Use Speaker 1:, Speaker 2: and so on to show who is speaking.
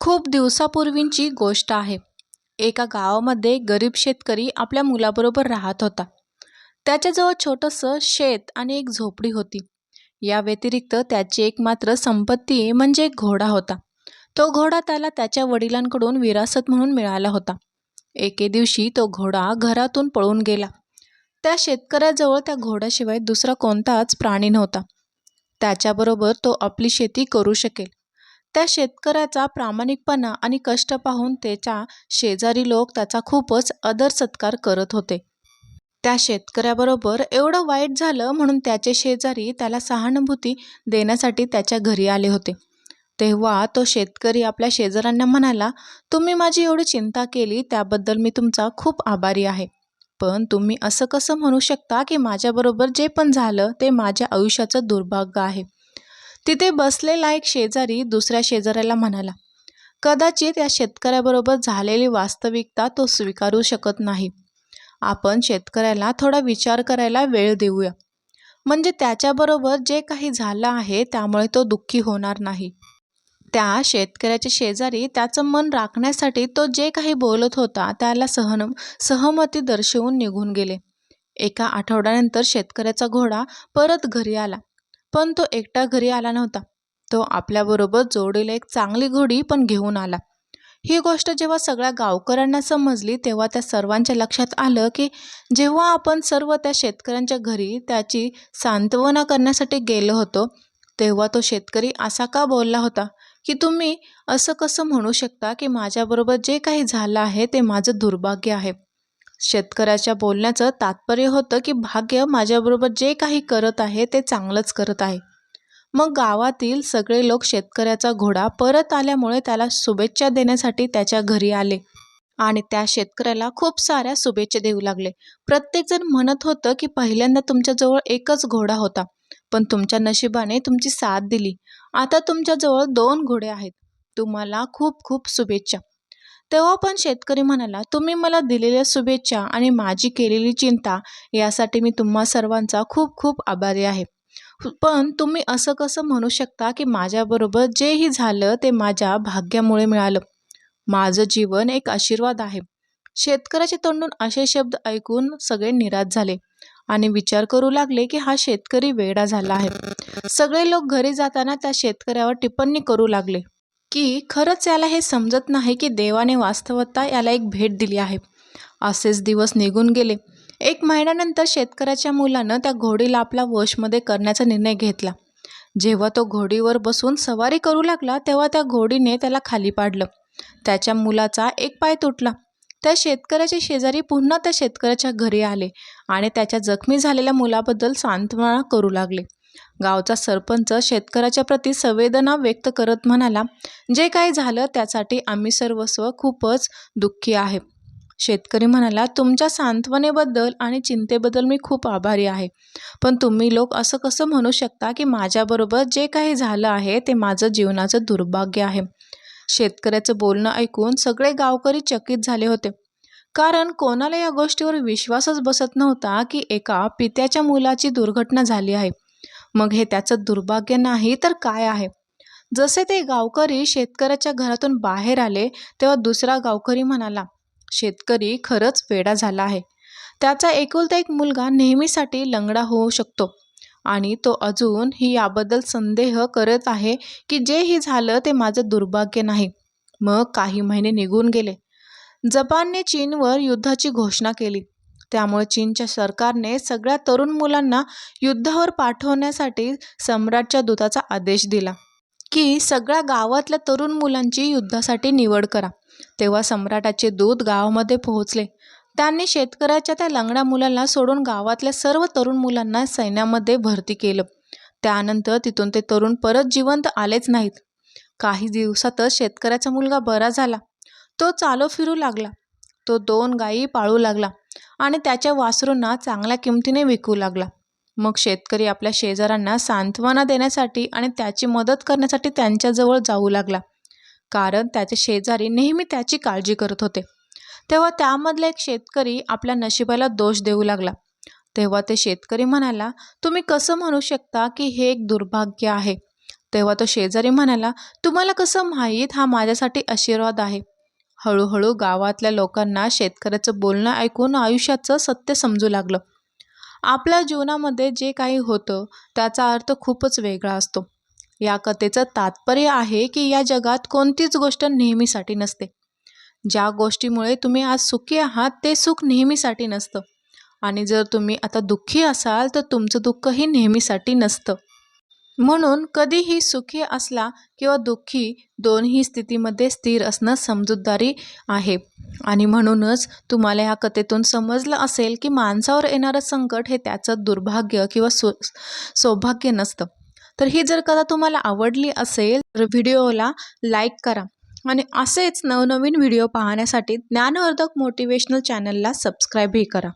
Speaker 1: खूप दिवसापूर्वींची गोष्ट आहे. एका गावामध्ये गरीब शेतकरी आपल्या मुलाबरोबर राहत होता. त्याच्याजवळ छोटंसं शेत आणि एक झोपडी होती. या व्यतिरिक्त त्याची एक मात्र संपत्ती म्हणजे एक घोडा होता. तो घोडा त्याला त्याच्या वडिलांकडून विरासत म्हणून मिळाला होता. एके दिवशी तो घोडा घरातून पळून गेला. त्या शेतकऱ्याजवळ त्या घोड्याशिवाय दुसरा कोणताच प्राणी नव्हता. त्याच्याबरोबर तो आपली शेती करू शकेल. त्या शेतकऱ्याचा प्रामाणिकपणा आणि कष्ट पाहून त्याच्या शेजारी लोक त्याचा खूपच आदर सत्कार करत होते. त्या शेतकऱ्याबरोबर एवढं वाईट झालं म्हणून त्याचे शेजारी त्याला सहानुभूती देण्यासाठी त्याच्या घरी आले होते. तेव्हा तो शेतकरी आपल्या शेजाऱ्यांना म्हणाला तुम्ही माझी एवढी चिंता केली त्याबद्दल मी तुमचा खूप आभारी आहे. पण तुम्ही असं कसं म्हणू शकता की माझ्याबरोबर जे पण झालं ते माझ्या आयुष्याचं दुर्भाग्य आहे. तिथे बसलेला एक शेजारी दुसऱ्या शेजाऱ्याला म्हणाला कदाचित या शेतकऱ्याबरोबर झालेली वास्तविकता तो स्वीकारू शकत नाही. आपण शेतकऱ्याला थोडा विचार करायला वेळ देऊया. म्हणजे त्याच्याबरोबर जे काही झालं आहे त्यामुळे तो दुःखी होणार नाही त्या शेतकऱ्याच्या शेजारी त्याचं मन राखण्यासाठी तो जे काही बोलत होता त्याला सहन सहमती दर्शवून निघून गेले. एका आठवड्यानंतर शेतकऱ्याचा घोडा परत घरी आला. पण तो एकटा घरी आला नव्हता. तो आपल्याबरोबर जोडीला एक चांगली घोडी पण घेऊन आला. ही गोष्ट जेव्हा सगळ्या गावकऱ्यांना समजली तेव्हा त्या सर्वांच्या लक्षात आलं की जेव्हा आपण सर्व त्या शेतकऱ्यांच्या घरी त्याची सांत्वना करण्यासाठी गेलो होतो तेव्हा तो शेतकरी असा का बोलला होता की तुम्ही असं कसं म्हणू शकता की माझ्याबरोबर जे काही झालं आहे ते माझं दुर्भाग्य आहे? शेतकऱ्याच्या बोलण्याचं तात्पर्य होतं की भाग्य माझ्याबरोबर जे काही करत आहे ते चांगलंच करत आहे. मग गावातील सगळे लोक शेतकऱ्याचा घोडा परत आल्यामुळे त्याला शुभेच्छा देण्यासाठी त्याच्या घरी आले. आणि त्या शेतकऱ्याला खूप साऱ्या शुभेच्छा देऊ लागले. प्रत्येकजण म्हणत होतं की पहिल्यांदा तुमच्याजवळ एकच घोडा होता पण तुमच्या नशिबाने तुमची साथ दिली. आता तुमच्याजवळ दोन घोडे आहेत. तुम्हाला खूप खूप शुभेच्छा. तेव्हा पण शेतकरी म्हणाला तुम्ही मला दिलेल्या शुभेच्छा आणि माझी केलेली चिंता यासाठी मी तुम्हा सर्वांचा खूप खूप आभारी आहे. पण तुम्ही असं कसं म्हणू शकता की माझ्याबरोबर जेही झालं ते माझ्या भाग्यामुळे मिळालं? माझं जीवन एक आशीर्वाद आहे. शेतकऱ्याचे तोंडून असे शब्द ऐकून सगळे निराश झाले आणि विचार करू लागले की हा शेतकरी वेडा झाला आहे. सगळे लोक घरी जाताना त्या शेतकऱ्यावर टिप्पणी करू लागले. की खरंच याला हे समजत नाही की देवाने वास्तवता याला एक भेट दिली आहे. असेच दिवस निघून गेले. एक महिन्यानंतर शेतकऱ्याच्या मुलानं त्या घोडीला आपला वशमध्ये करण्याचा निर्णय घेतला. जेव्हा तो घोडीवर बसून सवारी करू लागला तेव्हा त्या घोडीने त्याला खाली पाडलं. त्याच्या मुलाचा एक पाय तुटला. त्या शेतकऱ्याचे शेजारी पुन्हा त्या शेतकऱ्याच्या घरी आले आणि त्याच्या जखमी झालेल्या मुलाबद्दल सांत्वना करू लागले. गावचा सरपंच शेतकऱ्याच्या प्रती संवेदना व्यक्त करत म्हणाला जे काही झालं त्यासाठी आम्ही सर्वस्व खूपच दुःखी आहे. शेतकरी म्हणाला तुमच्या सांत्वनेबद्दल आणि चिंतेबद्दल मी खूप आभारी आहे. पण तुम्ही लोक असं कसं म्हणू शकता की माझ्याबरोबर जे काही झालं आहे ते माझं जीवनाचं दुर्भाग्य आहे? शेतकऱ्याचं बोलणं ऐकून सगळे गावकरी चकित झाले होते. कारण कोणाला या गोष्टीवर विश्वासच बसत नव्हता की एका पित्याच्या मुलाची दुर्घटना झाली आहे. मग हे त्याचं दुर्भाग्य नाही तर काय आहे? जसे ते गावकरी शेतकऱ्याच्या घरातून बाहेर आले तेव्हा दुसरा गावकरी म्हणाला शेतकरी खरंच वेडा झाला आहे. त्याचा एकुलता एक मुलगा नेहमीसाठी लंगडा होऊ शकतो आणि तो अजून ही याबद्दल संदेह करत आहे की जे ही झालं ते माझं दुर्भाग्य नाही. मग काही महिने निघून गेले. जपानने चीनवर युद्धाची घोषणा केली. त्यामुळे चीनच्या सरकारने सगळ्या तरुण मुलांना युद्धावर पाठवण्यासाठी सम्राटच्या दूताचा आदेश दिला की सगळ्या गावातल्या तरुण मुलांची युद्धासाठी निवड करा. तेव्हा सम्राटाचे दूत गावामध्ये पोहोचले. त्यांनी शेतकऱ्याच्या त्या लंगड्या मुलांना सोडून गावातल्या सर्व तरुण मुलांना सैन्यामध्ये भरती केलं. त्यानंतर तिथून ते तरुण परत जिवंत आलेच नाहीत. काही दिवसातच शेतकऱ्याचा मुलगा बरा झाला. तो चालो फिरू लागला. तो दोन गायी पाळू लागला. आणि त्याच्या वासरूंना चांगल्या किमतीने विकू लागला. मग शेतकरी आपल्या शेजाऱ्यांना सांत्वना देण्यासाठी आणि त्याची मदत करण्यासाठी त्यांच्याजवळ जाऊ लागला. कारण त्याचे शेजारी नेहमी त्याची काळजी करत होते. तेव्हा त्यामधला एक शेतकरी आपल्या नशिबाला दोष देऊ लागला. तेव्हा ते शेतकरी म्हणाला तुम्ही कसं म्हणू शकता की हे एक दुर्भाग्य आहे? तेव्हा तो शेजारी म्हणाला तुम्हाला कसं माहीत हा माझ्यासाठी आशीर्वाद आहे? हळूहळू गावातल्या लोकांना शेतकऱ्याचं बोलणं ऐकून आयुष्याचं सत्य समजू लागलं. आपल्या जीवनामध्ये जे काही होतं त्याचा अर्थ खूपच वेगळा असतो. या कथेचं तात्पर्य आहे की या जगात कोणतीच गोष्ट नेहमीसाठी नसते. ज्या गोष्टीमुळे तुम्ही आज सुखी आहात ते सुख नेहमीसाठी नसतं. आणि जर तुम्ही आता दुःखी असाल तर तुमचं दुःखही नेहमीसाठी नसतं. म्हणून कधीही सुखी असला किंवा दुःखी दोन्ही स्थितीमध्ये स्थिर असणं समजूतदारी आहे. आणि म्हणूनच तुम्हाला ह्या कथेतून समजलं असेल की माणसावर येणारं संकट हे त्याचं दुर्भाग्य किंवा सो सौभाग्य नसतं. तर ही जर कथा तुम्हाला आवडली असेल तर व्हिडिओला लाईक करा. आणि असेच नवनवीन व्हिडिओ पाहण्यासाठी ज्ञानवर्धक मोटिवेशनल चॅनलला सबस्क्राईबही करा.